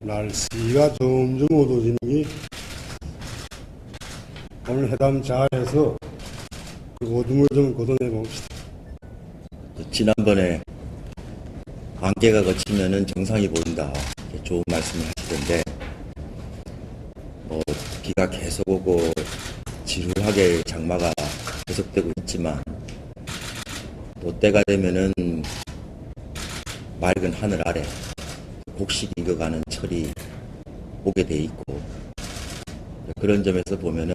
날씨가 점점 어두워지니 오늘 해담 잘해서 그 어둠을 좀 걷어내 봅시다. 그 지난번에 안개가 걷히면은 정상이 보인다. 좋은 말씀을 하시던데, 뭐, 비가 계속 오고 지루하게 장마가 계속되고 있지만, 또 때가 되면은 맑은 하늘 아래 곡식 익어가는 철이 오게 돼 있고, 그런 점에서 보면은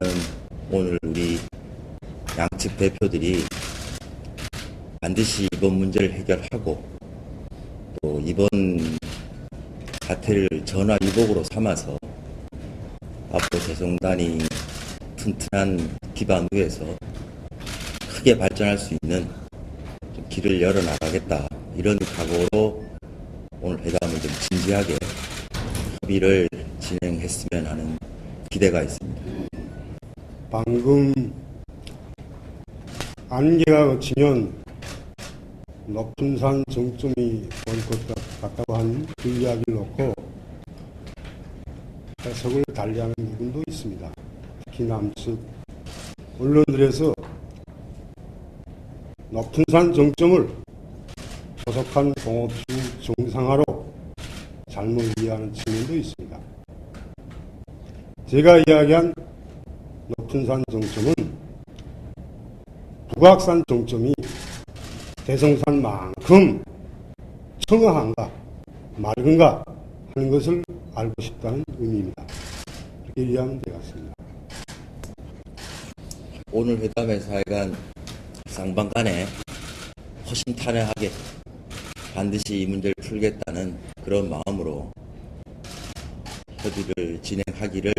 오늘 우리 양측 대표들이 반드시 이번 문제를 해결하고 또 이번 사태를 전화위복으로 삼아서 앞으로 재송단이 튼튼한 기반 위에서 크게 발전할 수 있는 좀 길을 열어 나가겠다 이런 각오로 오늘 회담을 좀 진지하게 협의를 진행했으면 하는 기대가 있습니다. 방금 안개가 걷히면 높은 산 정점이 보일 것 같다고 한 그 이야기를 놓고 해석을 달리하는 부분도 있습니다. 특히 남측 언론들에서 높은 산 정점을 소속한 동호수 정상화로 잘못 이해하는 측면도 있습니다. 제가 이야기한 높은 산 정점은 북악산 정점이 대성산만큼 청어한가 맑은가 하는 것을 알고 싶다는 의미입니다. 그렇게 이해하면 되겠습니다. 오늘 회담에서 하여간 쌍방간에 허심탄회하게 반드시 이 문제를 풀겠다는 그런 마음으로 협의를 진행하기를